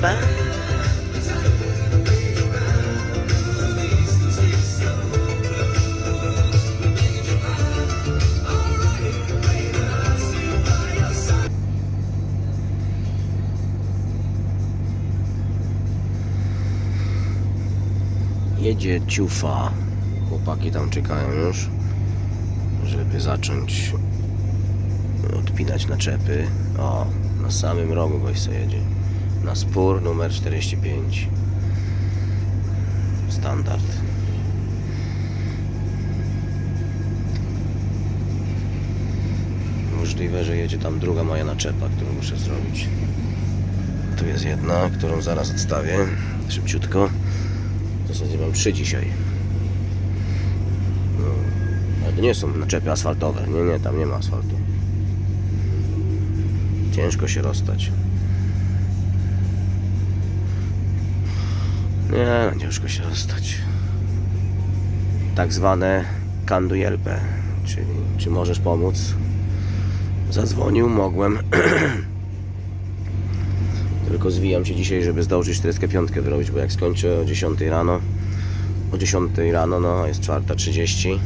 naczepę. Jedzie ciufa. Chłopaki tam czekają już, żeby zacząć odpinać naczepy. O, na samym rogu gość co jedzie. Na spór numer 45. Standard. Możliwe, że jedzie tam druga moja naczepa, którą muszę zrobić. Tu jest jedna, którą zaraz odstawię. Szybciutko. W zasadzie mam trzy dzisiaj. No, ale to nie są naczepy asfaltowe. Nie, nie, tam nie ma asfaltu. Ciężko się rozstać. Nie, no, ciężko się rozstać. Tak zwane kandujelpe, czyli czy możesz pomóc? Zadzwonił, mogłem. Tylko zwijam się dzisiaj, żeby zdążyć 45 wyrobić, bo jak skończę o 10 rano, o 10 rano, no jest 4.30,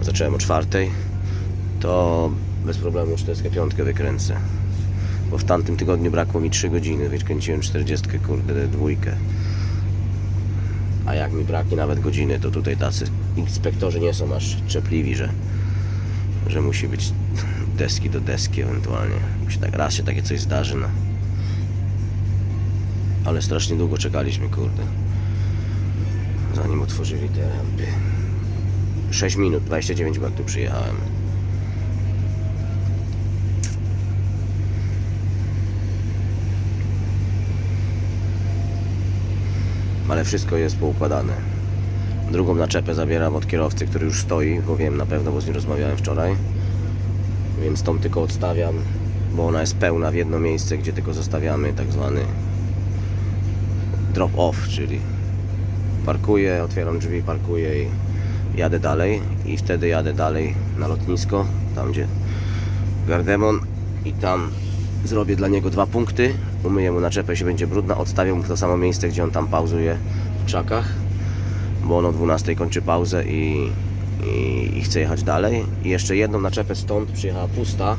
a zacząłem o 4, to bez problemu 45 wykręcę. Bo w tamtym tygodniu brakło mi 3 godziny, wykręciłem 40, kurde, dwójkę. A jak mi braknie nawet godziny, to tutaj tacy inspektorzy nie są aż czepliwi, że, że musi być deski do deski ewentualnie. Musi tak, raz się takie coś zdarzy, no. Ale strasznie długo czekaliśmy, kurde. Zanim otworzyli te rampy. 6 minut, 29 bo jak tu przyjechałem. Ale wszystko jest poukładane. Drugą naczepę zabieram od kierowcy, który już stoi, bo wiem na pewno, bo z nim rozmawiałem wczoraj. Więc tą tylko odstawiam, bo ona jest pełna w jedno miejsce, gdzie tylko zostawiamy tak zwany drop off, czyli parkuję, otwieram drzwi, parkuję i jadę dalej i wtedy jadę dalej na lotnisko, tam gdzie Gardemon i tam zrobię dla niego dwa punkty, umyję mu naczepę, jeśli będzie brudna, odstawię mu w to samo miejsce, gdzie on tam pauzuje w krzakach, bo on o 12 kończy pauzę i, i, i chce jechać dalej. I jeszcze jedną naczepę stąd przyjechała pusta,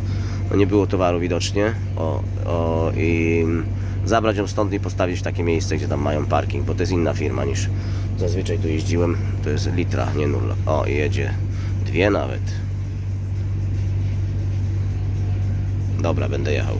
no nie było towaru widocznie, o, o, i zabrać ją stąd i postawić w takie miejsce, gdzie tam mają parking, bo to jest inna firma niż zazwyczaj tu jeździłem. To jest litra, nie nurlok. O, jedzie dwie nawet. Dobra, będę jechał.